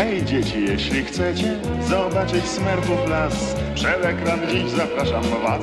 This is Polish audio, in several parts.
Hej dzieci, jeśli chcecie zobaczyć smerfów las, przed ekran dziś zapraszam was.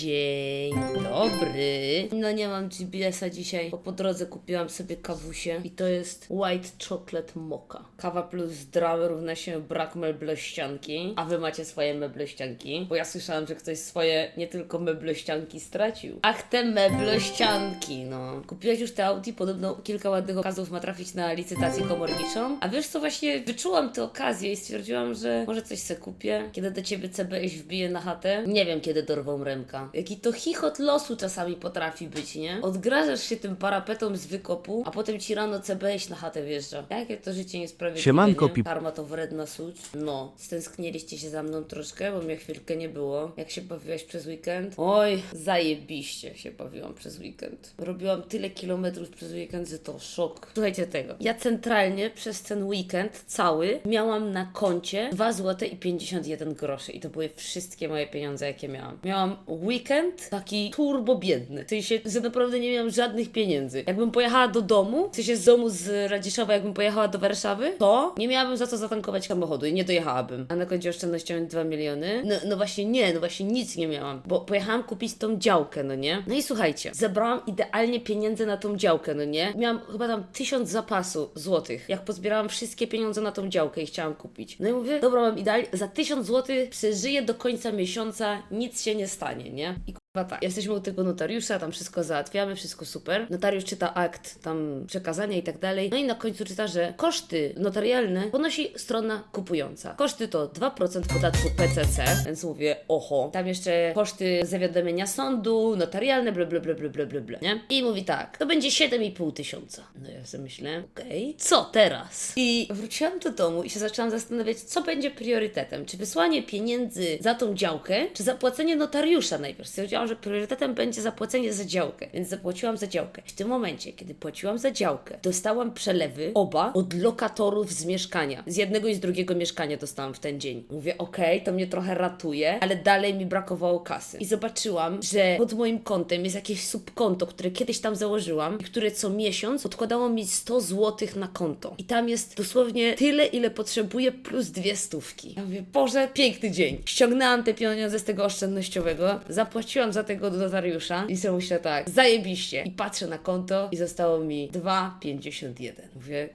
Dzień dobry. No nie mam GPS-a dzisiaj, bo po drodze kupiłam sobie kawusie i to jest White Chocolate Mocha. Kawa plus zdrowe równa się brak meblościanki, a wy macie swoje meblościanki, bo ja słyszałam, że ktoś swoje nie tylko meblościanki stracił. Ach, te meblościanki, no. Kupiłaś już te Audi, podobno kilka ładnych okazów ma trafić na licytację komorniczą, a wiesz co, właśnie wyczułam tę okazję i stwierdziłam, że może coś se kupię, kiedy do ciebie CBS wbije na chatę. Nie wiem, kiedy dorwą Remka. Jaki to chichot losu czasami potrafi być, nie? Odgrażasz się tym parapetom z wykopu, a potem ci rano CBS na chatę wjeżdża. Jakie to życie niesprawiedliwe, Siemanko, nie? pip- Karma to wredna suć. No, stęskniliście się za mną troszkę, bo mnie chwilkę nie było. Jak się bawiłaś przez weekend? Oj, zajebiście się bawiłam przez weekend. Robiłam tyle kilometrów przez weekend, że to szok. Słuchajcie tego. Ja centralnie przez ten weekend cały miałam na koncie 2 zł i 51 groszy i to były wszystkie moje pieniądze, jakie miałam. Miałam weekend taki turbo biedny. W sensie, że naprawdę nie miałam żadnych pieniędzy. Jakbym pojechała do domu, w sensie z domu z Radziszowa, jakbym pojechała do Warszawy, to nie miałabym za co zatankować samochodu i nie dojechałabym. A na koncie oszczędności miałem 2 miliony. No, no właśnie nie, no właśnie nic nie miałam, bo pojechałam kupić tą działkę, no nie? No i słuchajcie, zebrałam idealnie pieniędzy na tą działkę, no nie? Miałam chyba tam tysiąc zapasu złotych, jak pozbierałam wszystkie pieniądze na tą działkę i chciałam kupić. No i mówię, dobra, mam idealnie, za tysiąc złotych przeżyję do końca miesiąca, nic się nie stanie, nie? I Chyba tak. Jesteśmy u tego notariusza, tam wszystko załatwiamy, wszystko super. Notariusz czyta akt tam przekazania i tak dalej. No i na końcu czyta, że koszty notarialne ponosi strona kupująca. Koszty to 2% podatku PCC, więc mówię, oho. Tam jeszcze koszty zawiadomienia sądu, notarialne, bla bla bla bla bla bla, bla nie? I mówi tak, to będzie 7,5 tysiąca. No ja sobie myślę, okej, co teraz? I wróciłam do domu i się zaczęłam zastanawiać, co będzie priorytetem. Czy wysłanie pieniędzy za tą działkę, czy zapłacenie notariusza najpierw. Stwierdziłam, że priorytetem będzie zapłacenie za działkę, więc zapłaciłam za działkę. W tym momencie, kiedy płaciłam za działkę, dostałam przelewy oba od lokatorów z mieszkania. Z jednego i z drugiego mieszkania dostałam w ten dzień. Mówię, okej, to mnie trochę ratuje, ale dalej mi brakowało kasy. I zobaczyłam, że pod moim kontem jest jakieś subkonto, które kiedyś tam założyłam i które co miesiąc odkładało mi 100 zł na konto. I tam jest dosłownie tyle, ile potrzebuję plus dwie stówki. Ja mówię, Boże, piękny dzień. Ściągnęłam te pieniądze z tego oszczędnościowego, zapłaciłam za tego notariusza i sobie myślę tak, zajebiście. I patrzę na konto i zostało mi 2,51. Mówię,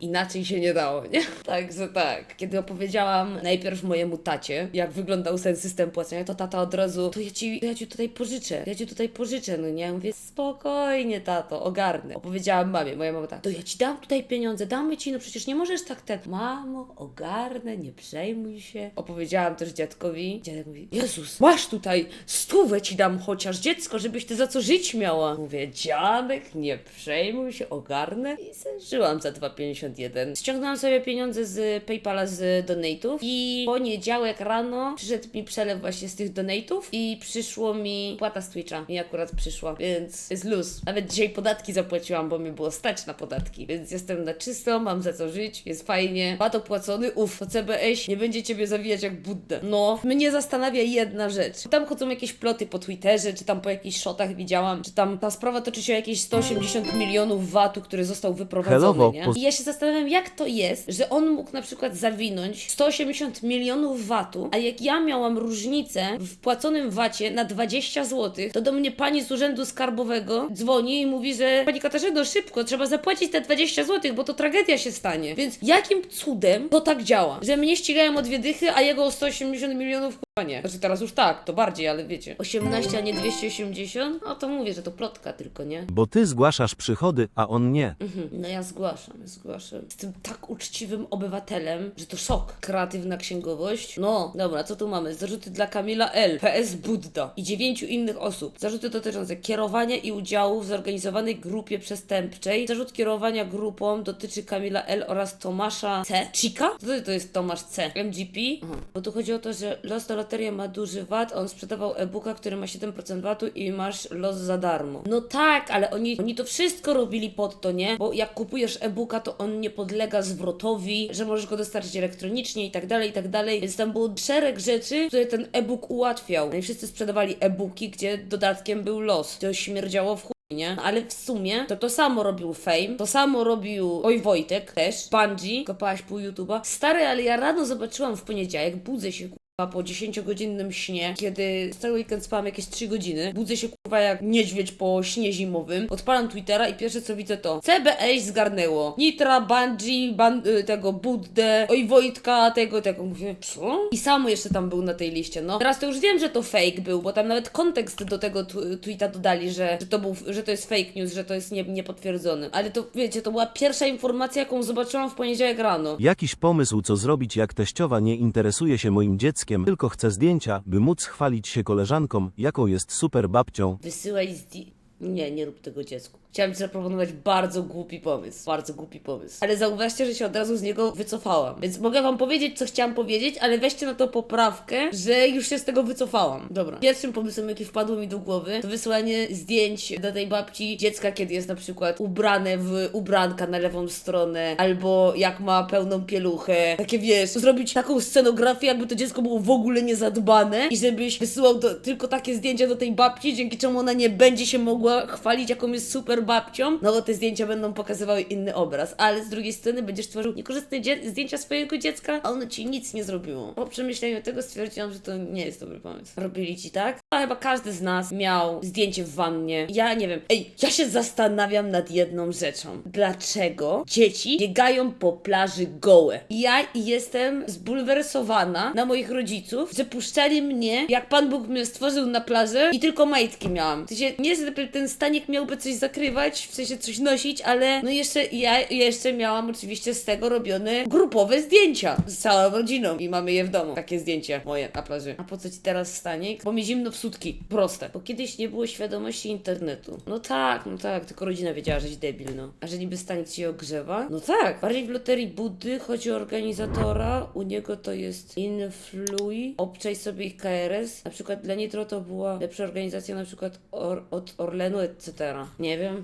Inaczej się nie dało, nie? Także tak. Kiedy opowiedziałam najpierw mojemu tacie, jak wyglądał ten system płacenia, to tata od razu, to ja ci, ja ci tutaj pożyczę, ja ci tutaj pożyczę, no nie? Mówię, spokojnie tato, ogarnę. Opowiedziałam mamie, moja mama tak, to ja ci dam tutaj pieniądze, damy ci, no przecież nie możesz tak ten. Mamo, ogarnę, nie przejmuj się. Opowiedziałam też dziadkowi. Dziadek mówi, Jezus, masz tutaj, stówę ci dam chociaż dziecko, żebyś ty za co żyć miała. Mówię, dziadek, nie przejmuj się, ogarnę. I żyłam za 2,51. Ściągnęłam sobie pieniądze z PayPala z donate'ów i poniedziałek rano przyszedł mi przelew właśnie z tych donate'ów i przyszło mi płata z Twitcha. Mi akurat przyszła, więc jest luz. Nawet dzisiaj podatki zapłaciłam, bo mi było stać na podatki, więc jestem na czysto, mam za co żyć, jest fajnie. Pat opłacony, uff, to CBS nie będzie ciebie zawijać jak Buddę. No, mnie zastanawia jedna rzecz. Tam chodzą jakieś ploty po Twitterze, czy tam po jakichś shotach widziałam, czy tam ta sprawa toczy się o jakieś 180 milionów VAT-u, który został wyprowadzony, Hello, nie? I ja się zastanawiam, jak to jest, że on mógł na przykład zawinąć 180 milionów VAT-u, a jak ja miałam różnicę w płaconym VAT-ie na 20 zł, to do mnie pani z urzędu skarbowego dzwoni i mówi, że pani Katarzyno, szybko, trzeba zapłacić te 20 zł, bo to tragedia się stanie. Więc jakim cudem to tak działa? Że mnie ścigają o dwie dychy, a jego o 180 milionów Chyba nie. Znaczy teraz już tak, to bardziej, ale wiecie. 18, a nie 280? No to mówię, że to plotka tylko, nie? Bo ty zgłaszasz przychody, a on nie. Mhm. No ja zgłaszam, zgłaszam. Jestem tak uczciwym obywatelem, że to szok. Kreatywna księgowość. No, dobra, co tu mamy? Zarzuty dla Kamila L., PS Budda i dziewięciu innych osób. Zarzuty dotyczące kierowania i udziału w zorganizowanej grupie przestępczej. Zarzut kierowania grupą dotyczy Kamila L. oraz Tomasza C. Chica? Co to jest Tomasz C? MGP? Aha. Bo tu chodzi o to, że los na loterię ma duży VAT, on sprzedawał e-booka, który ma 7% VAT-u i masz los za darmo. No tak, ale oni, oni to wszystko robili pod to, nie? Bo jak kupujesz e-booka, to on nie podlega zwrotowi, że możesz go dostarczyć elektronicznie i tak dalej, i tak dalej. Więc tam było szereg rzeczy, które ten e-book ułatwiał. No i wszyscy sprzedawali e-booki, gdzie dodatkiem był los. To śmierdziało w chuj. nie? Ale w sumie to to samo robił Fame, to samo robił Oj Wojtek też, Bungie, kopałaś pół YouTube'a. Stary, ale ja rano zobaczyłam w poniedziałek, budzę się po 10-godzinnym śnie, kiedy cały weekend spałam jakieś 3 godziny, budzę się kurwa jak niedźwiedź po śnie zimowym, odpalam Twittera i pierwsze co widzę to CBS zgarnęło. Nitra, Bungie, ban y, tego Buddę, Oj Wojtka, tego, tego. Mówię, co? I samo jeszcze tam był na tej liście, no. Teraz to już wiem, że to fake był, bo tam nawet kontekst do tego tweeta dodali, że, że to był, że to jest fake news, że to jest nie, niepotwierdzony. Ale to, wiecie, to była pierwsza informacja, jaką zobaczyłam w poniedziałek rano. Jakiś pomysł co zrobić jak teściowa nie interesuje się moim dzieckiem, tylko chce zdjęcia, by móc chwalić się koleżankom, jaką jest super babcią. Wysyłaj zdjęcia. Nie, nie rób tego dziecku. Chciałam ci zaproponować bardzo głupi pomysł. Bardzo głupi pomysł. Ale zauważcie, że się od razu z niego wycofałam. Więc mogę wam powiedzieć, co chciałam powiedzieć, ale weźcie na to poprawkę, że już się z tego wycofałam. Dobra. Pierwszym pomysłem, jaki wpadł mi do głowy, to wysłanie zdjęć do tej babci dziecka, kiedy jest na przykład ubrane w ubranka na lewą stronę, albo jak ma pełną pieluchę. Takie wiesz, zrobić taką scenografię, jakby to dziecko było w ogóle niezadbane i żebyś wysyłał tylko takie zdjęcia do tej babci, dzięki czemu ona nie będzie się mogła chwalić, jaką jest super babcią, no bo te zdjęcia będą pokazywały inny obraz, ale z drugiej strony będziesz tworzył niekorzystne zdjęcia swojego dziecka, a ono ci nic nie zrobiło. Po przemyśleniu tego stwierdziłam, że to nie jest dobry pomysł. Robili ci tak? A chyba każdy z nas miał zdjęcie w wannie. Ja nie wiem. Ej, ja się zastanawiam nad jedną rzeczą. Dlaczego dzieci biegają po plaży gołe? Ja jestem zbulwersowana na moich rodziców, że puszczali mnie, jak Pan Bóg mnie stworzył na plaży i tylko majtki miałam. W sensie, nie, że ten stanik miałby coś zakrywać, w sensie coś nosić, ale no jeszcze ja jeszcze miałam oczywiście z tego robione grupowe zdjęcia z całą rodziną i mamy je w domu. Takie zdjęcie moje na plaży. A po co ci teraz stanik? Bo mi zimno w sutki. Proste. Bo kiedyś nie było świadomości internetu. No tak, no tak, tylko rodzina wiedziała, żeś debil, no. A że niby stanik ci ogrzewa? No tak. Bardziej w loterii Buddy chodzi o organizatora, u niego to jest Influi, obczaj sobie ich KRS. Na przykład dla Nitro to była lepsza organizacja na przykład or, od Orlenu, etc. Nie wiem.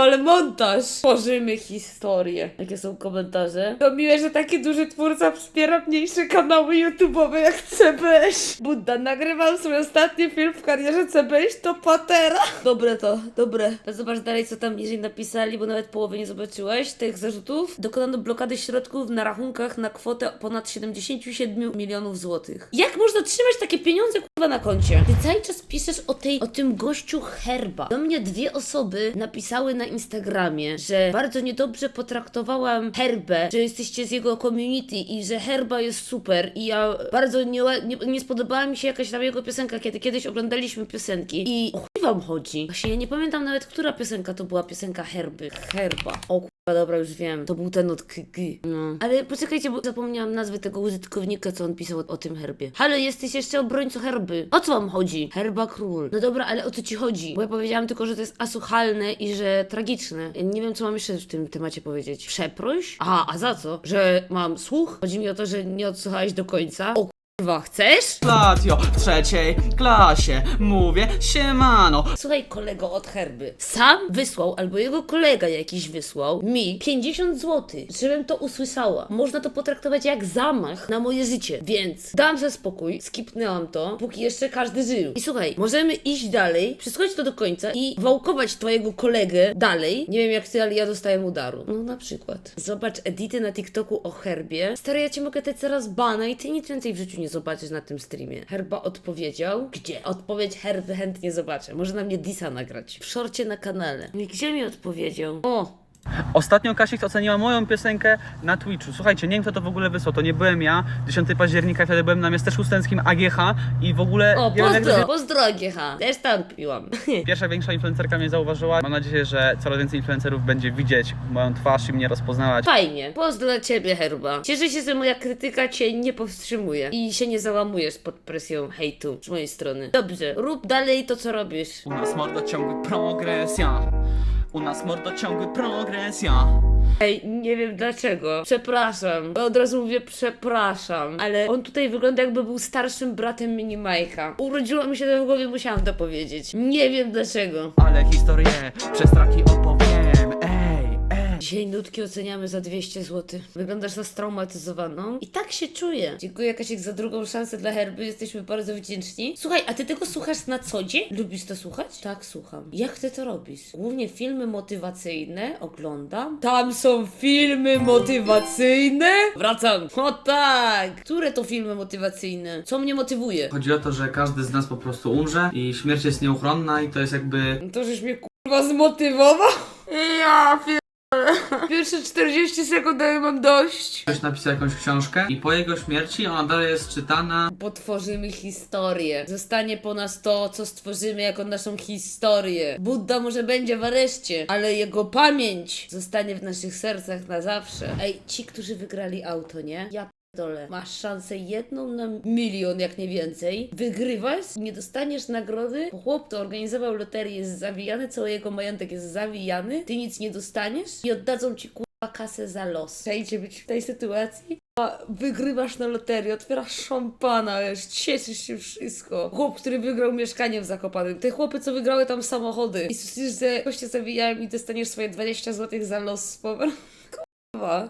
Ale montaż! Tworzymy historię. Jakie są komentarze? To miłe, że taki duży twórca wspiera mniejsze kanały YouTube'owe jak CBS. Budda, nagrywam swój ostatni film w karierze CBS to Patera. Dobre to, dobre. Zobacz dalej, co tam niżej napisali, bo nawet połowy nie zobaczyłeś tych zarzutów. Dokonano blokady środków na rachunkach na kwotę ponad 77 milionów złotych. Jak można trzymać takie pieniądze, kurwa, na koncie? Ty cały czas piszesz o tej, o tym gościu Herba. Do mnie dwie osoby napisały na Instagramie, że bardzo niedobrze potraktowałam Herbę, że jesteście z jego community i że Herba jest super i ja bardzo nie, nie, nie spodobała mi się jakaś tam jego piosenka, kiedy kiedyś oglądaliśmy piosenki i o chuj wam chodzi? Właśnie ja nie pamiętam nawet, która piosenka to była piosenka Herby. Herba. O dobra, już wiem. To był ten od KG. No. Ale poczekajcie, bo zapomniałam nazwy tego użytkownika, co on pisał o, o tym herbie. Halo, jesteś jeszcze obrońcą herby. O co wam chodzi? Herba król. No dobra, ale o co ci chodzi? Bo ja powiedziałam tylko, że to jest asuchalne i że tragiczne. Ja Nie wiem, co mam jeszcze w tym temacie powiedzieć. Przeproś? A, a za co? Że mam słuch? Chodzi mi o to, że nie odsłuchałeś do końca. O kurwa, chcesz? Latio w trzeciej klasie mówię siemano. Słuchaj, kolego od herby. Sam wysłał, albo jego kolega jakiś wysłał mi 50 zł, żebym to usłyszała. Można to potraktować jak zamach na moje życie. Więc dam ze spokój, skipnęłam to, póki jeszcze każdy żył. I słuchaj, możemy iść dalej, przesłuchać to do końca i wałkować twojego kolegę dalej. Nie wiem jak ty, ale ja dostałem udaru. No na przykład. Zobacz edity na TikToku o herbie. Stary, ja ci mogę dać teraz bana i ty nic więcej w życiu nie zobaczysz na tym streamie. Herba odpowiedział. Gdzie? Odpowiedź herby chętnie zobaczę. Może na mnie Disa nagrać. W szorcie na kanale. I gdzie mi odpowiedział? O! Ostatnio Kasik oceniła moją piosenkę na Twitchu. Słuchajcie, nie wiem kto to w ogóle wysłał, to nie byłem ja. 10 października wtedy byłem na miasteczku studenckim AGH i w ogóle... O, pozdro! się- Pozdro, GH. Też tam piłam. Pierwsza większa influencerka mnie zauważyła. Mam nadzieję, że coraz więcej influencerów będzie widzieć moją twarz i mnie rozpoznawać. Fajnie. Pozdro dla ciebie, Herba. Cieszę się, że moja krytyka cię nie powstrzymuje i się nie załamujesz pod presją hejtu z mojej strony. Dobrze, rób dalej to, co robisz. U nas mordo ciągły progresja. U nas mordo ciągły progresja. Ej, nie wiem dlaczego. Przepraszam. Bo Od razu mówię przepraszam. Ale on tutaj wygląda jakby był starszym bratem mini Majka. Urodziło mi się to w głowie, musiałam to powiedzieć. Nie wiem dlaczego. Ale historię przez traki opowiem. Dzisiaj nutki oceniamy za 200 zł. Wyglądasz na straumatyzowaną. I tak się czuję. Dziękuję Kasiek za drugą szansę dla Herby. Jesteśmy bardzo wdzięczni. Słuchaj, a ty tego słuchasz na co dzień? Lubisz to słuchać? Tak, słucham. Jak ty to robisz? Głównie filmy motywacyjne oglądam. Tam są filmy motywacyjne? Wracam. O tak! Które to filmy motywacyjne? Co mnie motywuje? Chodzi o to, że każdy z nas po prostu umrze i śmierć jest nieuchronna i to jest jakby To żeś mnie kurwa zmotywował? Ja pierdolę. Pierwsze 40 sekund ja mam dość. ktoś napisał jakąś książkę i po jego śmierci ona dalej jest czytana. Potworzymy historię. Zostanie po nas to, co stworzymy jako naszą historię. Buddha może będzie w areszcie, ale jego pamięć zostanie w naszych sercach na zawsze. Ej, ci, którzy wygrali auto, nie? Ja Masz szansę jedną na milion, jak nie więcej. Wygrywasz, nie dostaniesz nagrody, chłop to organizował loterię, jest zawijany, cały jego majątek jest zawijany, ty nic nie dostaniesz i oddadzą ci kurwa kasę za los. Chcecie być w tej sytuacji? A wygrywasz na loterię, otwierasz szampana, wiesz, cieszysz się wszystko. Chłop, który wygrał mieszkanie w Zakopanym. Te chłopy, co wygrały tam samochody. I słyszysz, że goście zawijają i dostaniesz swoje 20 zł za los z powrotem.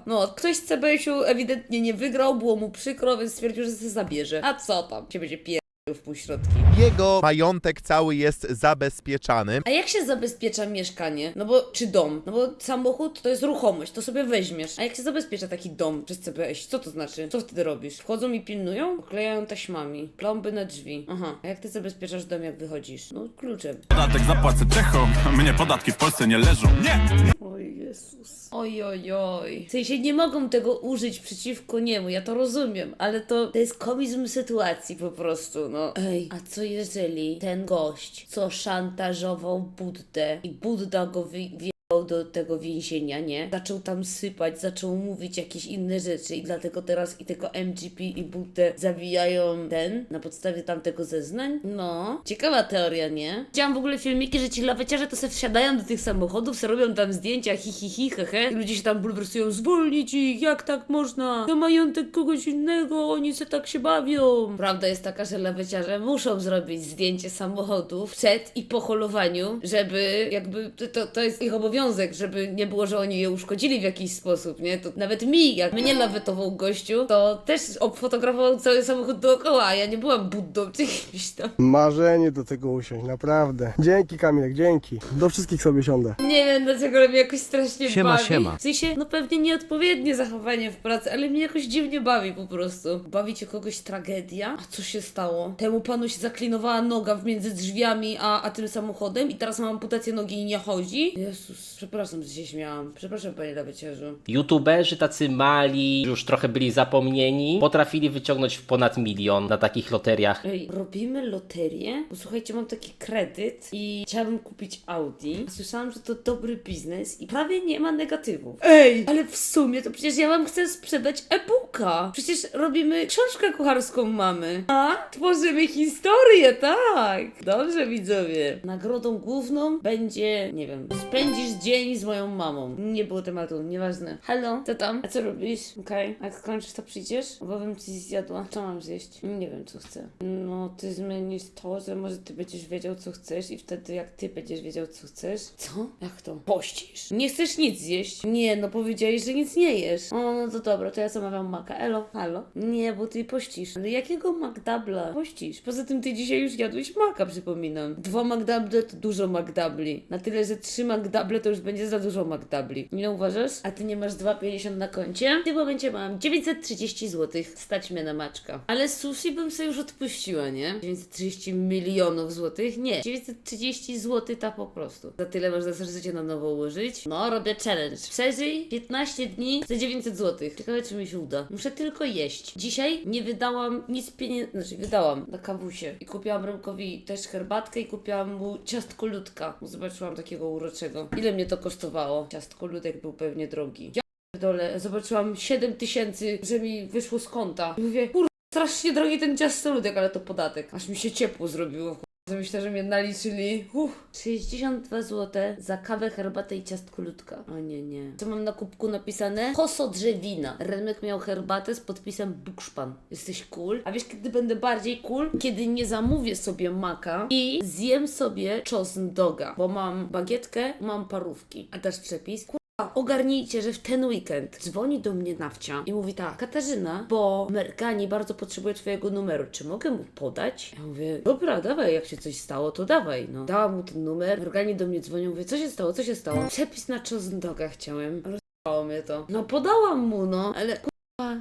No, ktoś z CBS-u ewidentnie nie wygrał, było mu przykro, więc stwierdził, że się zabierze. A co tam? Cię będzie pierdolił w półśrodki. Jego majątek cały jest zabezpieczany. A jak się zabezpiecza mieszkanie? No bo, czy dom? No bo samochód to jest ruchomość, to sobie weźmiesz. A jak się zabezpiecza taki dom przez CBS? Co to znaczy? Co wtedy robisz? Wchodzą i pilnują? Oklejają taśmami. Plomby na drzwi. Aha. A jak ty zabezpieczasz dom, jak wychodzisz? No, kluczem. Podatek zapłacę Czechom, mnie podatki w Polsce nie leżą. Nie! Oj Jezus. Oj, oj, oj. W sensie nie mogą tego użyć przeciwko niemu, ja to rozumiem, ale to, to jest komizm sytuacji po prostu, no. Ej, a co jeżeli ten gość, co szantażował Buddę i Budda go wy... do tego więzienia, nie? Zaczął tam sypać, zaczął mówić jakieś inne rzeczy i dlatego teraz i tego MGP i Buddę zawijają ten, na podstawie tamtego zeznań? No, ciekawa teoria, nie? Widziałam w ogóle filmiki, że ci laweciarze to se wsiadają do tych samochodów, se robią tam zdjęcia, hi hi hi, he, he. I ludzie się tam bulwersują, zwolnić ich, jak tak można? To majątek kogoś innego, oni se tak się bawią. Prawda jest taka, że laweciarze muszą zrobić zdjęcie samochodów przed i po holowaniu, żeby jakby, to, to jest ich obowiązek, żeby nie było, że oni je uszkodzili w jakiś sposób, nie? To nawet mi, jak mnie lawetował gościu, to też obfotografował cały samochód dookoła, a ja nie byłam buddą czy kimś tam. Marzenie do tego usiąść, naprawdę. Dzięki Kamilek, dzięki. Do wszystkich sobie siądę. Nie wiem dlaczego, ale mnie jakoś strasznie Siema, bawi. siema. W sensie, no pewnie nieodpowiednie zachowanie w pracy, ale mnie jakoś dziwnie bawi po prostu. Bawi cię kogoś tragedia? A co się stało? Temu panu się zaklinowała noga między drzwiami a, a tym samochodem i teraz ma amputację nogi i nie chodzi? Jezus, przepraszam, że się śmiałam. Przepraszam, panie laweciarzu. YouTuberzy tacy mali, już trochę byli zapomnieni, potrafili wyciągnąć ponad milion na takich loteriach. Ej, robimy loterię? Bo słuchajcie, mam taki kredyt i chciałabym kupić Audi. Słyszałam, że to dobry biznes i prawie nie ma negatywów. Ej, ale w sumie to przecież ja wam chcę sprzedać e-booka. Przecież robimy książkę kucharską mamy. A? Tworzymy historię, tak. Dobrze, widzowie. Nagrodą główną będzie, nie wiem, spędzisz dzień z moją mamą. Nie było tematu, nieważne. Halo, co tam? A co robisz? Okej, jak skończysz to przyjdziesz? Bo bym ci zjadła. Co mam zjeść? Nie wiem, co chcę. No, ty zmienisz to, że może ty będziesz wiedział, co chcesz i wtedy jak ty będziesz wiedział, co chcesz. Co? Jak to? Pościsz? Nie chcesz nic zjeść? Nie, no powiedziałeś, że nic nie jesz. O, no to dobra, to ja zamawiam maka. Elo, halo? Nie, bo ty pościsz. Ale jakiego McDabla? Pościsz. Poza tym ty dzisiaj już jadłeś maka, przypominam. Dwa McDouble to dużo McDabli. Na tyle, że trzy McDouble to już będzie za dużo McDabli. Nie uważasz? A ty nie masz 2,50 na koncie? W tym momencie mam 930 zł. Stać mnie na maczka. Ale sushi bym sobie już odpuściła, nie? 930 milionów złotych? Nie. 930 zł ta po prostu. Za tyle można sobie życie na nowo ułożyć. No, robię challenge. Przeżyj 15 dni za 900 zł. Ciekawe, czy mi się uda. Muszę tylko jeść. Dzisiaj nie wydałam nic pieniędzy, znaczy wydałam na kawusie. I kupiłam Remkowi też herbatkę i kupiłam mu ciastko ludka. Zobaczyłam takiego uroczego. Ile mnie to kosztowało? Ciastko ludek był pewnie drogi. Ja dole, zobaczyłam 7 tysięcy, że mi wyszło z konta. I mówię, kur... strasznie drogi ten ciastoludek, ale to podatek. Aż mi się ciepło zrobiło. Myślę, że mnie naliczyli. Uff. 62 zł za kawę, herbatę i ciastko ludka. O nie, nie. Co mam na kubku napisane? Koso drzewina. Remek miał herbatę z podpisem Bukszpan. Jesteś cool. A wiesz, kiedy będę bardziej cool? Kiedy nie zamówię sobie maka i zjem sobie czosn doga. Bo mam bagietkę, mam parówki. A dasz przepis? Kur- Ogarnijcie, że w ten weekend dzwoni do mnie nawcia i mówi tak, Katarzyna, bo Mergani bardzo potrzebuje twojego numeru, czy mogę mu podać? Ja mówię, dobra, dawaj, jak się coś stało, to dawaj, no. Dałam mu ten numer, Mergani do mnie dzwonią, mówię, co się stało, co się stało? Przepis na czosnka chciałem, rozpało mnie to. No podałam mu, no, ale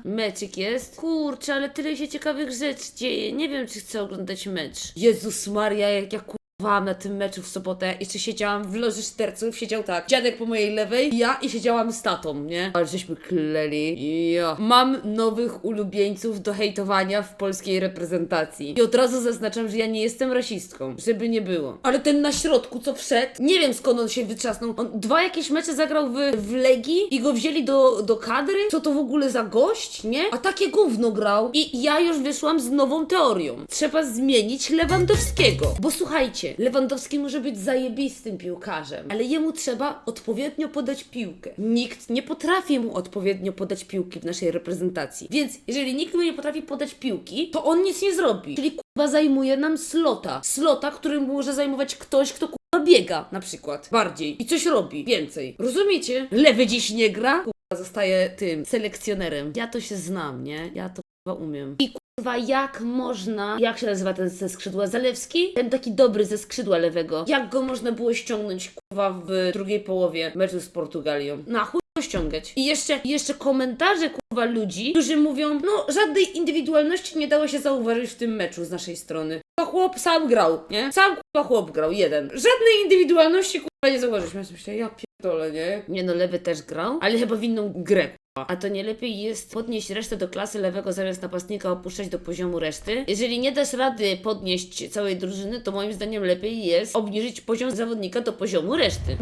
meczyk jest. Kurczę, ale tyle się ciekawych rzeczy dzieje, nie wiem, czy chcę oglądać mecz. Jezus Maria, jak ja kurwa na tym meczu w sobotę. Jeszcze siedziałam w loży szterców, siedział tak, dziadek po mojej lewej, ja i siedziałam z tatą, nie? Ale żeśmy kleli. Ja. Mam nowych ulubieńców do hejtowania w polskiej reprezentacji. I od razu zaznaczam, że ja nie jestem rasistką, żeby nie było. Ale ten na środku, co wszedł, nie wiem skąd on się wyczasnął. On dwa jakieś mecze zagrał w, w Legii i go wzięli do, do kadry? Co to w ogóle za gość, nie? A takie gówno grał. I ja już wyszłam z nową teorią. Trzeba zmienić Lewandowskiego. Bo słuchajcie, Lewandowski może być zajebistym piłkarzem, ale jemu trzeba odpowiednio podać piłkę. Nikt nie potrafi mu odpowiednio podać piłki w naszej reprezentacji. Więc jeżeli nikt mu nie potrafi podać piłki, to on nic nie zrobi. Czyli kurwa zajmuje nam slota. Slota, którym może zajmować ktoś, kto kurwa biega na przykład. Bardziej. I coś robi. Więcej. Rozumiecie? Lewy dziś nie gra, kurwa zostaje tym selekcjonerem. Ja to się znam, nie? Ja to kurwa umiem. I Kurwa, jak można, jak się nazywa ten ze skrzydła Zalewski? Ten taki dobry ze skrzydła lewego. Jak go można było ściągnąć, kurwa, w drugiej połowie meczu z Portugalią? Na chuj go ściągać. I jeszcze, jeszcze komentarze, kurwa, ludzi, którzy mówią, no, żadnej indywidualności nie dało się zauważyć w tym meczu z naszej strony. Kurwa, chłop sam grał, nie? Sam, kurwa, chłop grał, jeden. Żadnej indywidualności, kurwa, nie zauważyliśmy. Ja myślę, ja pierdolę, nie? Nie no, lewy też grał, ale chyba w inną grę, a to nie lepiej jest podnieść resztę do klasy lewego zamiast napastnika opuszczać do poziomu reszty? Jeżeli nie dasz rady podnieść całej drużyny, to moim zdaniem lepiej jest obniżyć poziom zawodnika do poziomu reszty.